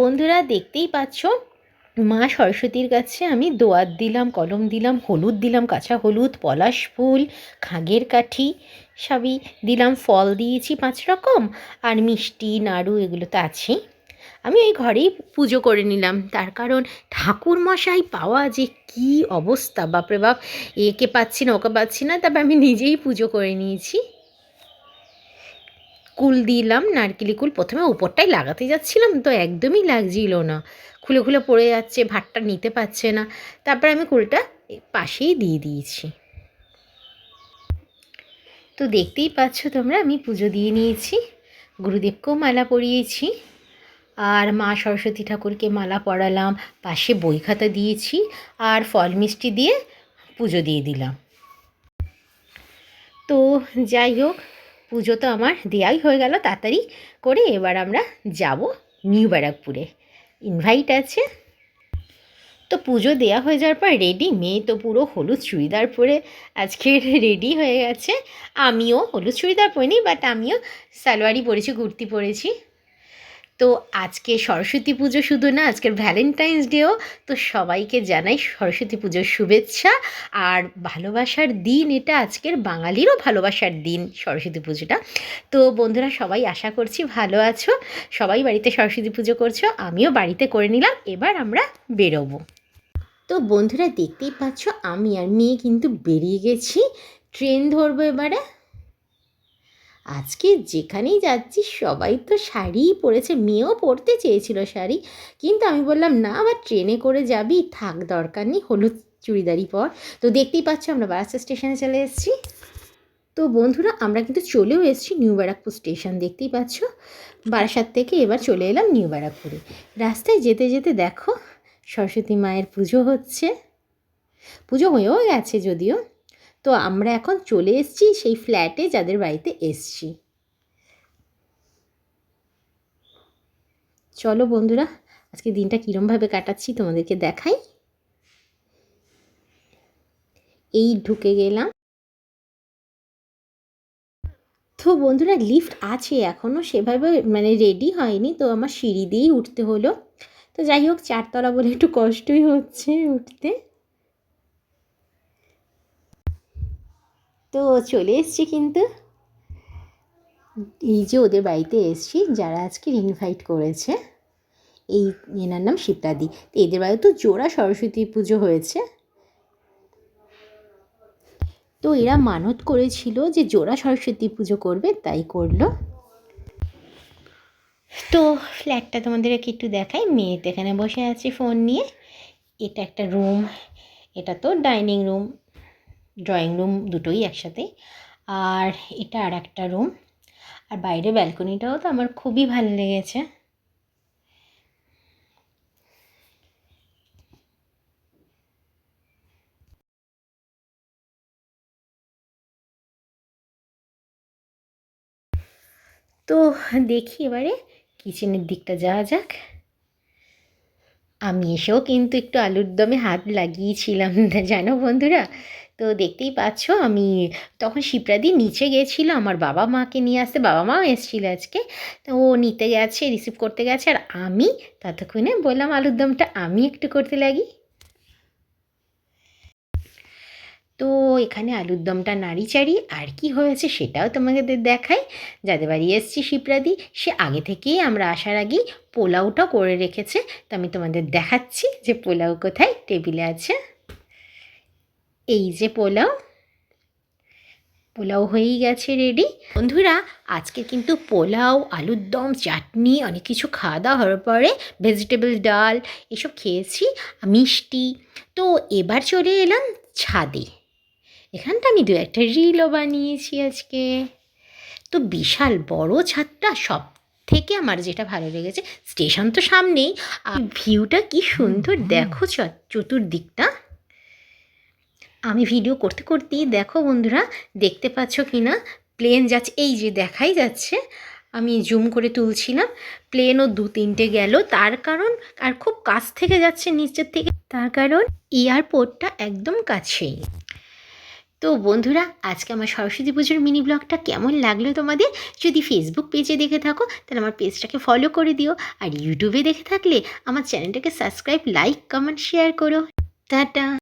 বন্ধুরা দেখতেই পাচ্ছ, মা সরস্বতীর কাছে আমি দোয়াত দিলাম, কলম দিলাম, হলুদ দিলাম, কাঁচা হলুদ, পলাশ ফুল, খাগের কাঠি সবই দিলাম, ফল দিয়েছি পাঁচ রকম, আর মিষ্টি, নাড়ু এগুলো তো আছেই। আমি ওই ঘরেই পুজো করে নিলাম, তার কারণ ঠাকুর মশাই পাওয়া যে কি অবস্থা, বাপরে বাপ, একে পাচ্ছি না, ওকে পাচ্ছি না তারপর আমি নিজেই পুজো করে নিয়েছি। কুল দিলাম, নারকেলি কুল প্রথমে উপরটাই লাগাতে যাচ্ছিলাম, তো একদমই লাগছিল না। খুলে খুলে পড়ে যাচ্ছে, ভাতটা নিতে পারছে না। তারপরে আমি কুলটা পাশেই দিয়ে দিয়েছি। তো দেখতেই পাচ্ছ তোমরা, আমি পুজো দিয়ে নিয়েছি, গুরুদেবকেও মালা পরিয়েছি, আর মা সরস্বতী ঠাকুরকে মালা পরালাম, পাশে বই খাতা দিয়েছি, আর ফল মিষ্টি দিয়ে পুজো দিয়ে দিলাম। তো যাই হোক পুজো তো আমার দেয়াই হয়ে গেল তাড়াতাড়ি করে। এবার আমরা যাব নিউ ব্যারাকপুরে। ইনভাইট আছে। তো পুজো দেয়া হয়ে যাওয়ার পর রেডি মেয়ে তো পুরো হলুদ চুড়িদার পরে আজকে রেডি হয়ে গেছে। আমিও হলুদ চুড়িদার পরিনি বাট আমিও সালোয়ারি পরেছি, কুর্তি পরেছি। তো আজকে সরস্বতী পুজো শুধু না, আজকের ভ্যালেন্টাইন্স ডেও তো সবাইকে জানাই সরস্বতী পুজোর শুভেচ্ছা। আর ভালোবাসার দিন এটা আজকের বাঙালিরও ভালোবাসার দিন সরস্বতী পুজোটা। তো বন্ধুরা সবাই আশা করছি ভালো আছো। সবাই বাড়িতে সরস্বতী পুজো করছ, আমিও বাড়িতে করে নিলাম, এবার আমরা বেরোবো। তো বন্ধুরা দেখতেই পাচ্ছ, আমি আর মেয়ে কিন্তু বেরিয়ে গেছি। ট্রেন ধরবো এবারে। আজকে যেখানেই যাচ্ছি, সবাই তো শাড়িই পরেছে। মেয়েও পরতে চেয়েছিল শাড়ি। কিন্তু আমি বললাম, না, আবার ট্রেনে করে যাবি। থাক, দরকার নেই, হলুদ চুড়িদারি পর। তো দেখতেই পাচ্ছ, আমরা বারাসা স্টেশনে চলে এসেছি। তো বন্ধুরা, আমরা কিন্তু চলেও এসেছি নিউ ব্যারাকপুর স্টেশন, দেখতেই পাচ্ছ? বারাসাত থেকে এবার চলে এলাম নিউ ব্যারাকপুরে। রাস্তায় যেতে যেতে দেখো, সরস্বতী মায়ের পুজো হচ্ছে। পুজো হয়েও গেছে যদিও। তো আমরা এখন চলে এসেছি সেই ফ্ল্যাটে যাদের বাড়িতে এসছি চলো বন্ধুরা, আজকে দিনটা কীরমভাবে কাটাচ্ছি তোমাদেরকে দেখাই। এই ঢুকে গেলাম। তো বন্ধুরা লিফট আছে এখনও সেভাবে মানে রেডি হয়নি, তো আমার সিঁড়ি দিয়েই উঠতে হলো। তো যাই হোক, চারতলা বলে একটু কষ্টই হচ্ছে উঠতে। তো চলে এসছি কিন্তু। এই যে ওদের বাড়িতে এসছি, যারা আজকে ইনভাইট করেছে, এই এনার নাম শিপ্রাদি এদের বাড়িতে তো জোড়া সরস্বতী পুজো হয়েছে। তো এরা মানত করেছিল যে জোড়া সরস্বতী পুজো করবে, তাই করল। তো ফ্ল্যাটটা তোমাদেরকে একটু দেখাই। মেয়ে তো এখানে বসে আছে ফোন নিয়ে। এটা একটা রুম, এটা তো ডাইনিং রুম। ড্রয়িং রুম দুটোই একসাথে। আর এটা আর একটা রুম। আর বাইরে ব্যালকনিটাও তো আমার খুবই ভালো লেগেছে। তো দেখি এবারে কিচেনের দিকটা যাওয়া যাক। আমি এসেও কিন্তু একটু আলুর দমে হাত লাগিয়েছিলাম, জানো বন্ধুরা? তো দেখতেই পাচ্ছ আমি তখন শিপ্রাদি নিচে গেছিল, আমার বাবা মাকে নিয়ে আসতে, বাবা মাও এসেছিল আজকে। তো ও নিতে গেছে রিসিভ করতে গেছে, আর আমি ততক্ষণে বললাম, আলুর দমটা আমি একটু করতে লাগি। তো এখানে আলুর দমটা নাড়ি চাড়ি আর কি হয়েছে সেটাও তোমাদের দেখাই। যাদের বাড়ি এসছি শিপ্রাদি সে আগে থেকেই আমরা আসার আগেই পোলাওটা করে রেখেছে। তো আমি তোমাদের দেখাচ্ছি যে পোলাও কোথায়, টেবিলে আছে। এই যে পোলাও পোলাও হয়েই গেছে রেডি বন্ধুরা আজকে কিন্তু পোলাও আলুর দম চাটনি অনেক কিছু খাওয়া দাওয়া হওয়ার পরে ভেজিটেবল ডাল এসব খেয়েছি মিষ্টি। তো এবার চলে এলাম ছাদে। এখানটা আমি দু একটা রিলও বানিয়েছি আজকে। তো বিশাল বড় ছাদটা সব থেকে আমার যেটা ভালো লেগেছে স্টেশন তো সামনেই। আর ভিউটা কি সুন্দর দেখো চতুর্দিকটা। আমি ভিডিও করতে করতেই দেখো বন্ধুরা, দেখতে পাচ্ছ কি না প্লেন যাচ্ছে, এই যে দেখাই যাচ্ছে। আমি জুম করে তুলছিলাম প্লেনও দু তিনটে গেল। তার কারণ, আর খুব কাছ থেকে যাচ্ছে, নিচের থেকে। তার কারণ এয়ারপোর্টটা একদম কাছেই। তো বন্ধুরা, আজকে আমার সরস্বতী পুজোর মিনি ব্লগটা কেমন লাগল তোমাদের? যদি ফেসবুক পেজে দেখে থাকো, তাহলে আমার পেজটাকে ফলো করে দিও। আর ইউটিউবে দেখে থাকলে, আমার চ্যানেলটাকে সাবস্ক্রাইব লাইক কমেন্ট শেয়ার করো। টাটা!